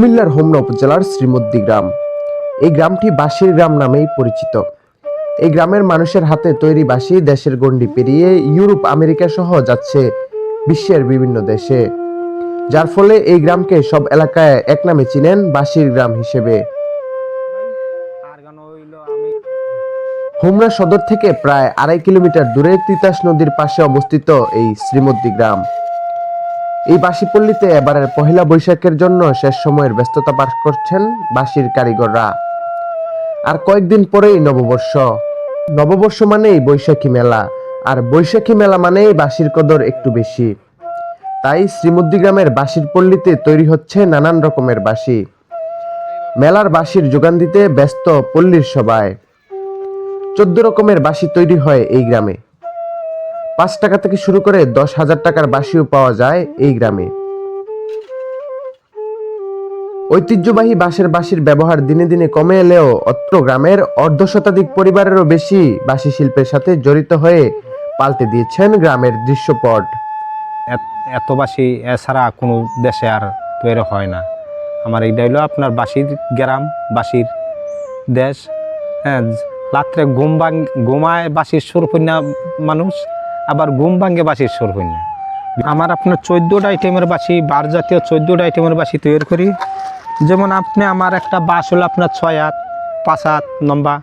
কুমিল্লার হোমনা উপজেলার শ্রীমদ্দি গ্রাম। এই গ্রামটি বাঁশির গ্রাম নামেই পরিচিত। এই গ্রামের মানুষের হাতে তৈরি বাঁশি দেশের গণ্ডি পেরিয়ে ইউরোপ, আমেরিকা সহ যাচ্ছে বিশ্বের বিভিন্ন দেশে। যার ফলে এই গ্রামকে সব এলাকায় এক নামে চিনেন বাঁশির গ্রাম হিসেবে। হোমনা সদর থেকে প্রায় আড়াই কিলোমিটার দূরে তিতাস নদীর পাশে অবস্থিত এই শ্রীমদ্দি গ্রাম। এই বাঁশিপল্লীতে এবারের পহেলা বৈশাখের জন্য শেষ সময়ের ব্যস্ততা পার করছেন বাঁশির কারিগররা। আর কয়েকদিন পরেই নববর্ষ। নববর্ষ মানেই বৈশাখী মেলা, আর বৈশাখী মেলা মানেই বাঁশির কদর একটু বেশি। তাই শ্রীমদ্দি গ্রামের বাঁশির পল্লীতে তৈরি হচ্ছে নানান রকমের বাঁশি। মেলার বাঁশির যোগান দিতে ব্যস্ত পল্লীর সবাই। চোদ্দ রকমের বাঁশি তৈরি হয় এই গ্রামে। পাঁচ টাকা থেকে শুরু করে দশ হাজার টাকার বাঁশিও পাওয়া যায় এই গ্রামে। ঐতিহ্যবাহী বাঁশের বাঁশির ব্যবহার দিনে দিনে কমে এলেও অত্র গ্রামের অর্ধ শতাধিক পরিবারেরও বেশি বাঁশি শিল্পের সাথে জড়িত হয়ে পাল্টে দিয়েছেন গ্রামের দৃশ্যপট। এত- বাসি এছাড়া কোনো দেশে আর তৈরি হয় না। আমার এইটা হইল আপনার বাসির গ্রাম বাসির দেশ। হ্যাঁ রাত্রে ঘুম ভাঙ, ঘুমায় বাসির সুর কন্যা মানুষ। আবার ঘুম ভাঙ্গে বাসির সুর কন্যা আমার আপনার চোদ্দোটা আইটেমের বাসি, বার জাতীয় চোদ্দোটা আইটেমের বাসি তৈরি করি। যেমন আপনি আমার একটা বাস হলো আপনার ছয় হাত, পাঁচ হাত লম্বা।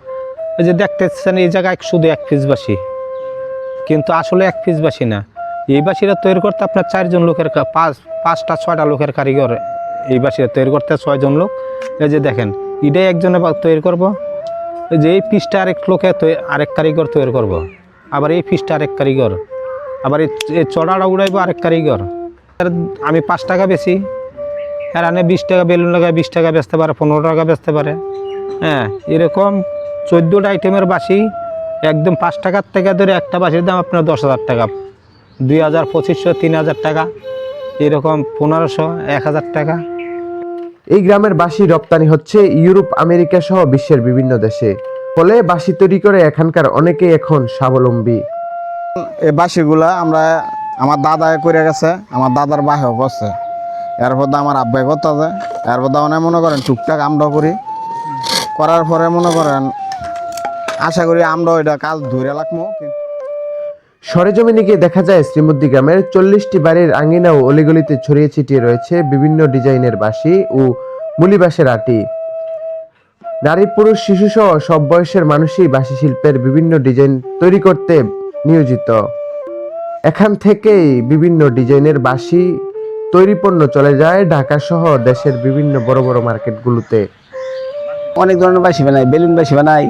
ওই যে দেখতেছেন, এই জায়গায় শুধু এক পিস বাসি। কিন্তু আসলে এক পিস বাসি না। এই বাসিটা তৈরি করতে আপনার চারজন লোকের পাঁচ, পাঁচটা, ছয়টা লোকের কারিগর এই বাসিটা তৈরি করতে ছয়জন লোক। এই যে দেখেন, এটাই একজনে তৈরি করব। যে এই পিসটা আরেক লোকে আরেক কারিগর তৈরি করব। আবার এই ফিসটা আরেক কারিগর। আবার এই চড়াটা উড়াইব আরেক কারিগর। আমি পাঁচ টাকা বেশি। আনে বিশ টাকা, বেলুন লাগায় বিশ টাকা বেচতে পারে, পনেরো টাকা বেচতে পারে। হ্যাঁ এরকম চোদ্দোটা আইটেমের বাসি, একদম পাঁচ টাকার থেকে ধরে একটা বাসির দাম আপনার দশ হাজার টাকা। দুই হাজার পঁচিশশো, তিন হাজার টাকা। এরকম পনেরোশো, এক হাজার টাকা। এই গ্রামের বাসি রপ্তানি হচ্ছে ইউরোপ, আমেরিকা সহ বিশ্বের বিভিন্ন দেশে। ফলে বাঁশি তৈরি করে এখানকার অনেকেই এখন স্বাবলম্বী। এই বাসিগুলা আমরা আমার দাদা করে গেছে আমার দাদার বাহেও করছে। এরপর আমার আব্বাই করতে আছে এরপর অনেক মনে করেন টুকটাক আমরাও করি। করার পরে মনে করেন আশা করি আমরাও এটা কাজ ধরে কিন্তু সরেজমিনে গিয়ে দেখা যায় শ্রীমদ্দি গ্রামের চল্লিশটি বাড়ির আঙিনা ও অলিগলিতে ছড়িয়ে ছিটিয়ে রয়েছে বিভিন্ন ডিজাইনের বাঁশি ও মুলি বাঁশের আটি। নারী পুরুষ শিশু সহ সব বয়সের মানুষই বাঁশি শিল্পের বিভিন্ন ডিজাইন তৈরি করতে নিয়োজিত। এখান থেকেই বিভিন্ন ডিজাইনের বাঁশি তৈরি পণ্য চলে যায় ঢাকা সহ দেশের বিভিন্ন বড় বড় মার্কেটগুলোতে। অনেক ধরনের বাসি বানাই বেলুন বাসি বানাই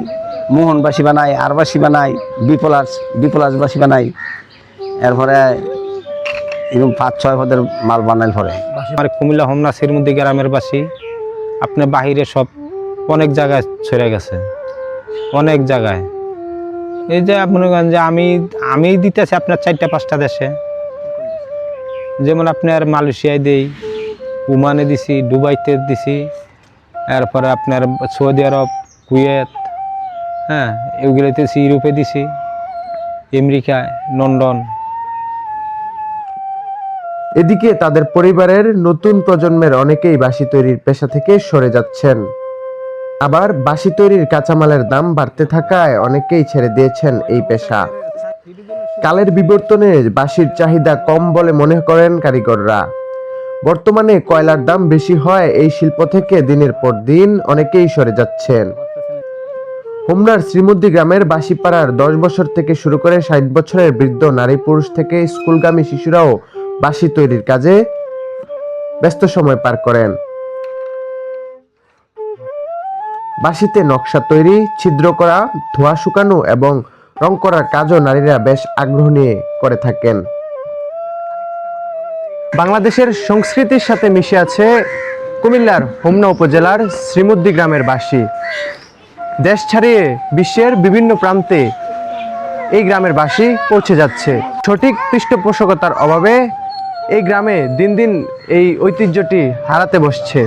মোহন বাসি বানাই আর বাসি বানাই বিপলাস বিপলাস বাসি বানাই। এরপরে এরকম পাঁচ ছয় পদের মাল বানাইল পরে। আমার কুমিল্লা হোমনা শ্রীমন্দি গ্রামের বাসি। আপনার বাহিরে সব অনেক জায়গায় ছড়ে গেছে। অনেক জায়গায়। এই যে আপনি বলেন যে আমি আমি দিতেছি আপনার চারটা, পাঁচটা দেশে। যেমন আপনার মালয়েশিয়ায় দেই, ওমানে দিছি, দুবাইতে দিছি, এরপরে আপনার সৌদি আরব, কুয়েত হ্যাঁ এগুলোতে ইউরোপে দিছি, আমেরিকায়, লন্ডন। এদিকে তাদের পরিবারের নতুন প্রজন্মের অনেকেই বাসি তৈরির পেশা থেকে সরে যাচ্ছেন। আবার বাঁশি তৈরির কাঁচামালের দাম বাড়তে থাকায় অনেকেই ছেড়ে দিয়েছেন এই পেশা। কালের বিবর্তনে বাঁশির চাহিদা কম বলে মনে করেন কারিগররা। বর্তমানে কয়লার দাম বেশি হয় এই শিল্প থেকে দিনের পর দিন অনেকেই সরে যাচ্ছেন। হোমনার শ্রীমদ্দি গ্রামের বাঁশিপাড়ার দশ বছর থেকে শুরু করে ষাট বছরের বৃদ্ধ নারী পুরুষ থেকে স্কুলগামী শিশুরাও বাঁশি তৈরির কাজে ব্যস্ত সময় পার করেন। বাঁশিতে নকশা তৈরি, ছিদ্র করা, ধোয়া শুকানো এবং রং করার কাজও নারীরা বেশ আগ্রহ নিয়ে করে থাকেন। বাংলাদেশের সংস্কৃতির সাথে মিশে আছে কুমিল্লার হোমনা উপজেলার শ্রীমুদ্দি গ্রামের বাঁশি। দেশ ছাড়িয়ে বিশ্বের বিভিন্ন প্রান্তে এই গ্রামের বাসী পৌঁছে যাচ্ছে। সঠিক পৃষ্ঠপোষকতার অভাবে এই গ্রামে দিন দিন এই ঐতিহ্যটি হারাতে বসছে।